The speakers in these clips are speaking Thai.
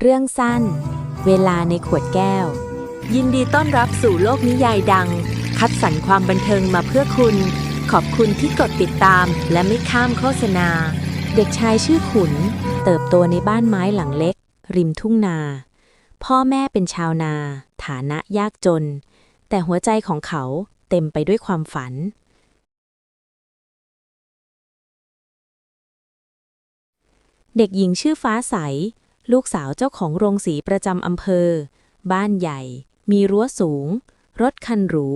เรื่องสั้น เวลาในขวดแก้ว ยินดีต้อนรับสู่โลกนิยายดัง คัดสรรความบันเทิงมาเพื่อคุณ ขอบคุณที่กดติดตามและไม่ข้ามโฆษณา เด็กชายชื่อขุน เติบโตในบ้านไม้หลังเล็ก ริมทุ่งนา พ่อแม่เป็นชาวนา ฐานะยากจน แต่หัวใจของเขาเต็มไปด้วยความฝันเด็กหญิงชื่อฟ้าใส ลูกสาวเจ้าของโรงสีประจำอำเภอ บ้านใหญ่ มีรั้วสูง รถคันหรู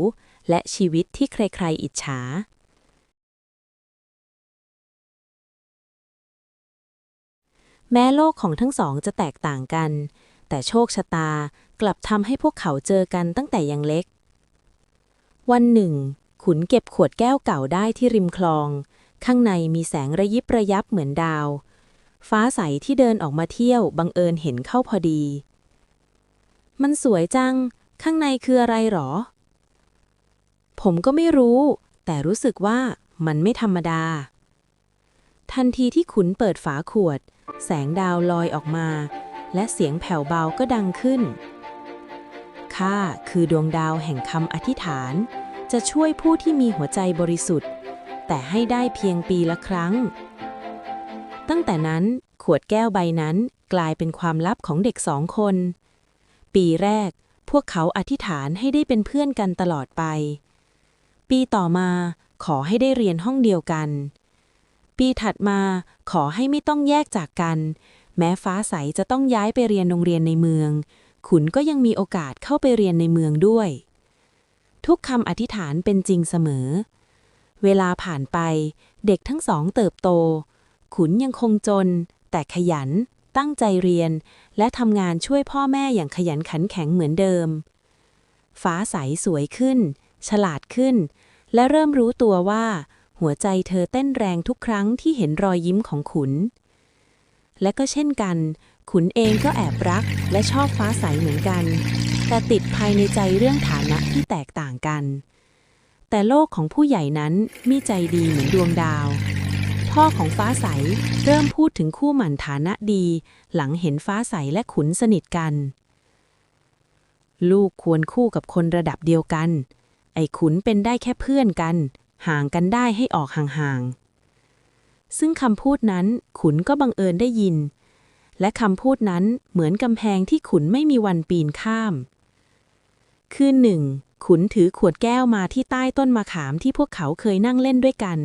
และชีวิตที่ใครๆอิจฉา แม้โลกของทั้งสองจะแตกต่างกัน แต่โชคชะตากลับทำให้พวกเขาเจอกันตั้งแต่ยังเล็ก วันหนึ่ง ขุนเก็บขวดแก้วเก่าได้ที่ริมคลอง ข้างในมีแสงระยิบระยับเหมือนดาว ฟ้าใสที่เดินออกมาเที่ยวบังเอิญเห็นเข้าพอดี มันสวยจัง ข้างในคืออะไรหรอ ผมก็ไม่รู้ แต่รู้สึกว่ามันไม่ธรรมดา ทันทีที่ขุนเปิดฝาขวด แสงดาวลอยออกมา และเสียงแผ่วเบาก็ดังขึ้น ข้าคือดวงดาวแห่งคำอธิษฐาน จะช่วยผู้ที่มีหัวใจบริสุทธิ์ แต่ให้ได้เพียงปีละครั้ง ตั้งแต่นั้นขวดแก้วใบนั้นกลายเป็นความลับของเด็กสองคน ปีแรกพวกเขาอธิษฐานให้ได้เป็นเพื่อนกันตลอดไป ปีต่อมาขอให้ได้เรียนห้องเดียวกัน ปีถัดมาขอให้ไม่ต้องแยกจากกัน แม้ฟ้าใสจะต้องย้ายไปเรียนโรงเรียนในเมือง ขุนก็ยังมีโอกาสเข้าไปเรียนในเมืองด้วย ทุกคำอธิษฐานเป็นจริงเสมอ เวลาผ่านไปเด็กทั้งสองเติบโต ขุนยังคงจน แต่ขยัน ตั้งใจเรียน และทำงานช่วยพ่อแม่อย่างขยันขันแข็งเหมือนเดิม ฟ้าใสสวยขึ้น ฉลาดขึ้น และเริ่มรู้ตัวว่า หัวใจเธอเต้นแรงทุกครั้งที่เห็นรอยยิ้มของขุน และก็เช่นกัน ขุนเองก็แอบรัก และชอบฟ้าใสเหมือนกัน แต่ติดภายในใจเรื่องฐานะที่แตกต่างกันแต่โลกของผู้ใหญ่นั้นมีใจดีเหมือนดวงดาว พ่อของฟ้าใสเริ่มพูดถึงคู่หมั่นฐานะดี หลังเห็นฟ้าใสและขุนสนิทกัน ลูกควรคู่กับคนระดับเดียวกัน ไอ้ขุนเป็นได้แค่เพื่อนกัน ห่างกันได้ให้ออกห่างๆ ซึ่งคำพูดนั้นขุนก็บังเอิญได้ยิน และคำพูดนั้นเหมือนกำแพงที่ขุนไม่มีวันปีนข้าม คืนหนึ่งขุนถือขวดแก้วมาที่ใต้ต้นมะขามที่พวกเขาเคยนั่งเล่นด้วยกัน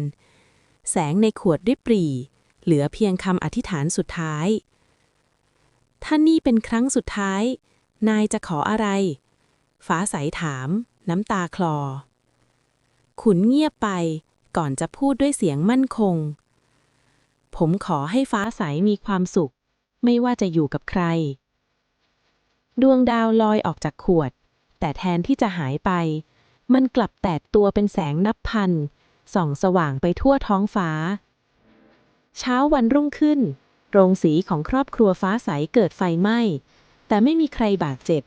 แสงในขวดริบหรี่ เหลือเพียงคำอธิษฐานสุดท้าย ท่านนี่เป็นครั้งสุดท้าย นายจะขออะไร ฟ้าใสถาม น้ำตาคลอ ขุนเงียบไป ก่อนจะพูดด้วยเสียงมั่นคง ผมขอให้ฟ้าใสมีความสุข ไม่ว่าจะอยู่กับใคร ดวงดาวลอยออกจากขวด แต่แทนที่จะหายไป มันกลับแตกตัวเป็นแสงนับพัน ส่องสว่างไปทั่วท้องฟ้า เช้าวันรุ่งขึ้น โรงสีของครอบครัวฟ้าใสเกิดไฟไหม้ แต่ไม่มีใครบาดเจ็บ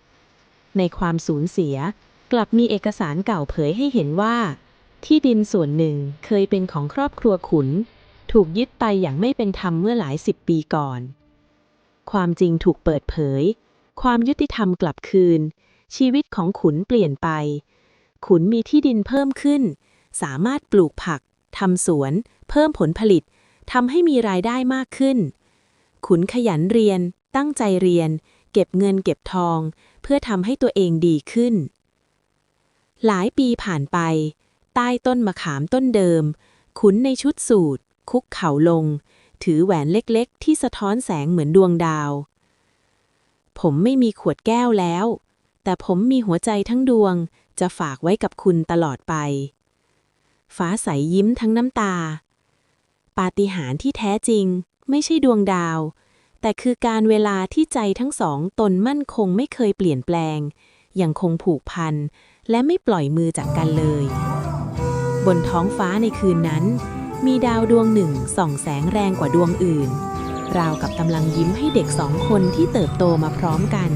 ในความสูญเสียกลับมีเอกสารเก่าเผยให้เห็นว่า ที่ดินส่วนหนึ่งเคยเป็นของครอบครัวขุน ถูกยึดไปอย่างไม่เป็นธรรมเมื่อหลายสิบปีก่อน ความจริงถูกเปิดเผย ความยุติธรรมกลับคืน ชีวิตของขุนเปลี่ยนไป ขุนมีที่ดินเพิ่มขึ้น สามารถปลูกผักทำสวน เพิ่มผลผลิตทำให้มีรายได้มากขึ้น ขุนขยันเรียน ตั้งใจเรียน เก็บเงินเก็บทอง เพื่อทำให้ตัวเองดีขึ้น หลายปีผ่านไป ใต้ต้นมะขามต้นเดิม ขุนในชุดสูทคุกเข่าลง ถือแหวนเล็กๆ ที่สะท้อนแสงเหมือนดวงดาว ผมไม่มีขวดแก้วแล้ว แต่ผมมีหัวใจทั้งดวงจะฝากไว้กับคุณตลอดไป ฟ้าใสยิ้มทั้งน้ำตา ปาฏิหาริย์ที่แท้จริง ไม่ใช่ดวงดาว แต่คือการเวลาที่ใจทั้งสองตนมั่นคงไม่เคยเปลี่ยนแปลง ยังคงผูกพัน และไม่ปล่อยมือจากกันเลย บนท้องฟ้าในคืนนั้น มีดาวดวงหนึ่งส่องแสงแรงกว่าดวงอื่น ราวกับกำลังยิ้มให้เด็กสองคนที่เติบโตมาพร้อมกัน